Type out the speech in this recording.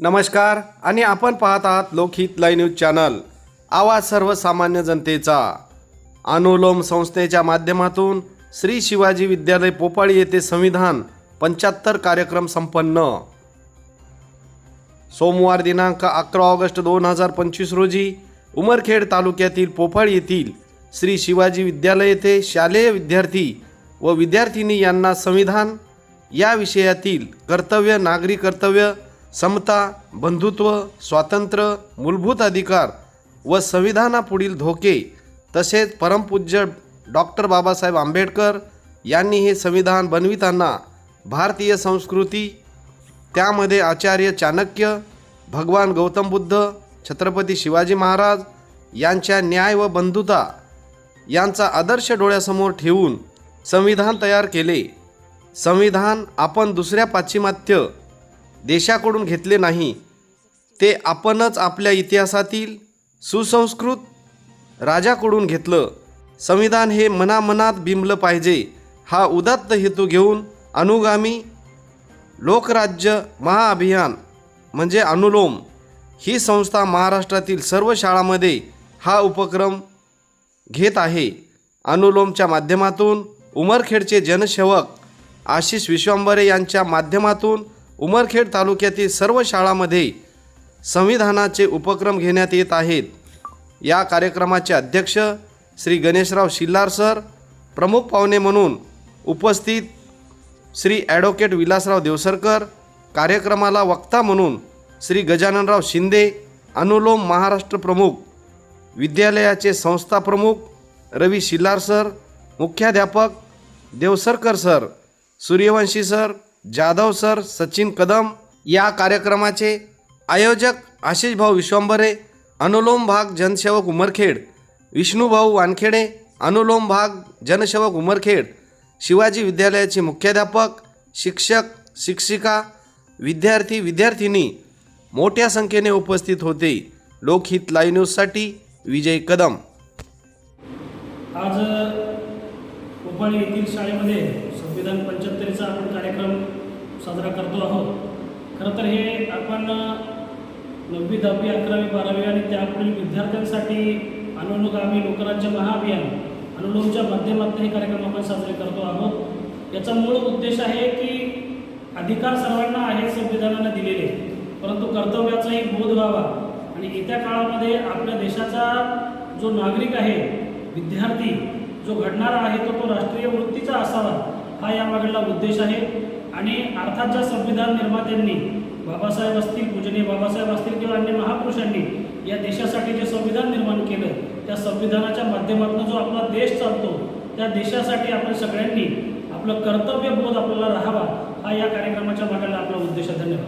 नमस्कार आणि आपण पाहत आहात लोकहित लाईव्ह न्यूज चॅनल. आवाज सर्वसामान्य जनतेचा. अनुलोम संस्थेच्या माध्यमातून श्री शिवाजी विद्यालय पोपाळी येथे संविधान पंच्याहत्तर कार्यक्रम संपन्न. सोमवार दिनांक अकरा ऑगस्ट दोन हजार पंचवीस रोजी उमरखेड तालुक्यातील पोफळ येथील श्री शिवाजी विद्यालय येथे शालेय विद्यार्थी व विद्यार्थिनी यांना संविधान या विषयातील कर्तव्य नागरी कर्तव्य समता बंधुत्व स्वातंत्र्य मूलभूत अधिकार व संविधानापुढील धोके तसेच परमपूज्य डॉक्टर बाबासाहेब आंबेडकर यांनी हे संविधान बनविताना भारतीय संस्कृती त्यामध्ये आचार्य चाणक्य भगवान गौतम बुद्ध छत्रपती शिवाजी महाराज यांच्या न्याय व बंधुता यांचा आदर्श डोळ्यासमोर ठेवून संविधान तयार केले. संविधान आपण दुसऱ्या पाश्चिमात्य देशाकडून घेतले नाही ते आपणच आपल्या इतिहासातील सुसंस्कृत राजाकडून घेतलं. संविधान हे मनामनात बिंबलं पाहिजे हा उदात्त हेतू घेऊन अनुगामी लोकराज्य महाअभियान म्हणजे अनुलोम ही संस्था महाराष्ट्रातील सर्व शाळांमध्ये हा उपक्रम घेत आहे. अनुलोमच्या माध्यमातून उमरखेडचे जनसेवक आशिष विश्वांबरे यांच्या माध्यमातून उमरखेड तालुक्यातील सर्व शाळांमध्ये संविधानाचे उपक्रम घेण्यात येत आहेत. या कार्यक्रमाचे अध्यक्ष श्री गणेशराव शिल्लार सर प्रमुख पाहुणे म्हणून उपस्थित श्री ॲडव्होकेट विलासराव देवसरकर कार्यक्रमाला वक्ता म्हणून श्री गजाननराव शिंदे अनुलोम महाराष्ट्र प्रमुख विद्यालयाचे संस्था प्रमुख रवी शिल्लार सर मुख्याध्यापक Devsarkar sir Suryavanshi sir Jadhav sir Sachin Kadam या कार्यक्रमाचे आयोजक आशिष भाऊ विश्वंभरे अनुलोम भाग जनसेवक उमरखेड विष्णूभाऊ वानखेडे अनुलोम भाग जनसेवक उमरखेड शिवाजी विद्यालयाचे मुख्याध्यापक शिक्षक शिक्षिका विद्यार्थी विद्यार्थिनी मोठ्या संख्येने उपस्थित होते. लोकहित लाईव्ह न्यूजसाठी विजय कदम. आज कोपाळी येथील शाळेमध्ये संविधान पंच्याहत्तरीचा आपण कार्यक्रम साजरा करतो आहोत. खरं तर हे आपण नववी दहावी अकरावी बारावी आणि त्यापुढील विद्यार्थ्यांसाठी अनुनुगामी लोकराज्य महाअभियान अनुलोमच्या माध्यमातून हे कार्यक्रम आपण साजरे करतो आहोत. याचा मूळ उद्देश आहे की अधिकार सर्वांना आहेत संविधानानं दिलेले. परंतु कर्तव्याचाही बोध व्हावा. आणि येत्या काळामध्ये आपल्या देशाचा जो नागरिक आहे विद्यार्थी जो घडणारा आहे तो तो राष्ट्रीय वृत्तीचा असावा हा यामागडला उद्देश आहे. आणि अर्थात ज्या संविधान निर्मात्यांनी बाबासाहेब असतील पूजनीय बाबासाहेब असतील किंवा अन्य महापुरुषांनी या देशासाठी जे संविधान निर्माण केलं त्या संविधानाच्या माध्यमातून जो आपला देश चालतो त्या देशासाठी आपण सगळ्यांनी आपलं कर्तव्यबोध आपल्याला राहावा हा या कार्यक्रमाच्या मागायला आपला उद्देश आहे. धन्यवाद.